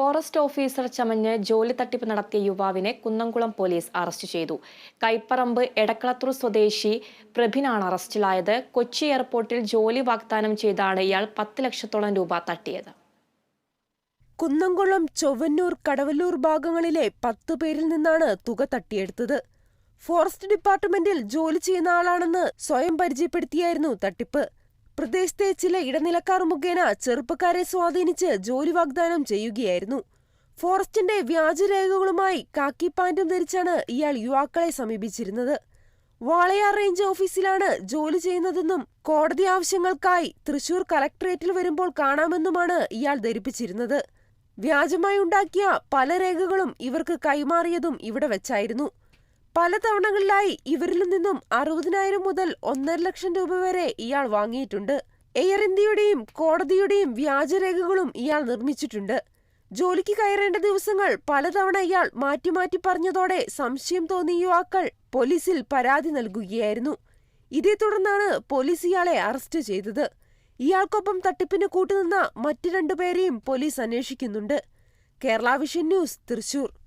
Forest officer ചമഞ്ഞ് ജോലി തട്ടിപ്പ് നടത്തിയ യുവാവിനെ കുന്നംകുളം പോലീസ് അറസ്റ്റ് ചെയ്തു. കൈപ്പറമ്പ് എടക്കളത്തൂർ സ്വദേശി പ്രഭിനാണ് അറസ്റ്റിലായത്. കൊച്ചി എയർപോർട്ടിൽ ജോലി വാഗ്ദാനം ചെയ്താണ് ഇയാൾ പത്ത് ലക്ഷത്തോളം രൂപ തട്ടിയത്. കുന്നംകുളം ചൊവ്വന്നൂർ കടവല്ലൂർ ഭാഗങ്ങളിലെ പത്ത് പേരിൽ നിന്നാണ് തുക തട്ടിയെടുത്തത്. ഫോറസ്റ്റ് ഡിപ്പാർട്ട്മെന്റിൽ ജോലി ചെയ്യുന്ന ആളാണെന്ന് സ്വയം പരിചയപ്പെടുത്തിയായിരുന്നു തട്ടിപ്പ്. പ്രദേശത്തെ ചില ഇടനിലക്കാർ മുഖേന ചെറുപ്പക്കാരെ സ്വാധീനിച്ച് ജോലി വാഗ്ദാനം ചെയ്യുകയായിരുന്നു. ഫോറസ്റ്റിന്റെ വ്യാജരേഖകളുമായി കാക്കി പാന്റും ധരിച്ചാണ് ഇയാൾ യുവാക്കളെ സമീപിച്ചിരുന്നത്. വാളയാർ റേഞ്ച് ഓഫീസിലാണ് ജോലി ചെയ്യുന്നതെന്നും കോടതി ആവശ്യങ്ങൾക്കായി തൃശൂർ കലക്ടറേറ്റിൽ വരുമ്പോൾ കാണാമെന്നുമാണ് ഇയാൾ ധരിപ്പിച്ചിരുന്നത്. വ്യാജമായി ഉണ്ടാക്കിയ പല രേഖകളും ഇവർക്ക് കൈമാറിയതും ഇവിടെ വെച്ചായിരുന്നു. പല തവണകളിലായി ഇവരിൽ നിന്നും അറുപതിനായിരം മുതൽ ഒന്നര ലക്ഷം രൂപ വരെ ഇയാൾ വാങ്ങിയിട്ടുണ്ട്. എയർ ഇന്ത്യയുടെയും കോടതിയുടെയും വ്യാജരേഖകളും ഇയാൾ നിർമ്മിച്ചിട്ടുണ്ട്. ജോലിക്ക് കയറേണ്ട ദിവസങ്ങൾ പലതവണ ഇയാൾ മാറ്റി മാറ്റി പറഞ്ഞതോടെ സംശയം തോന്നിയ യുവാക്കൾ പോലീസിൽ പരാതി നൽകുകയായിരുന്നു. ഇതേ തുടർന്നാണ് പോലീസ് ഇയാളെ അറസ്റ്റ് ചെയ്തത്. ഇയാൾക്കൊപ്പം തട്ടിപ്പിന് കൂട്ടുനിന്ന മറ്റു രണ്ടുപേരെയും പോലീസ് അന്വേഷിക്കുന്നുണ്ട്. Kerala vision news Thrissur.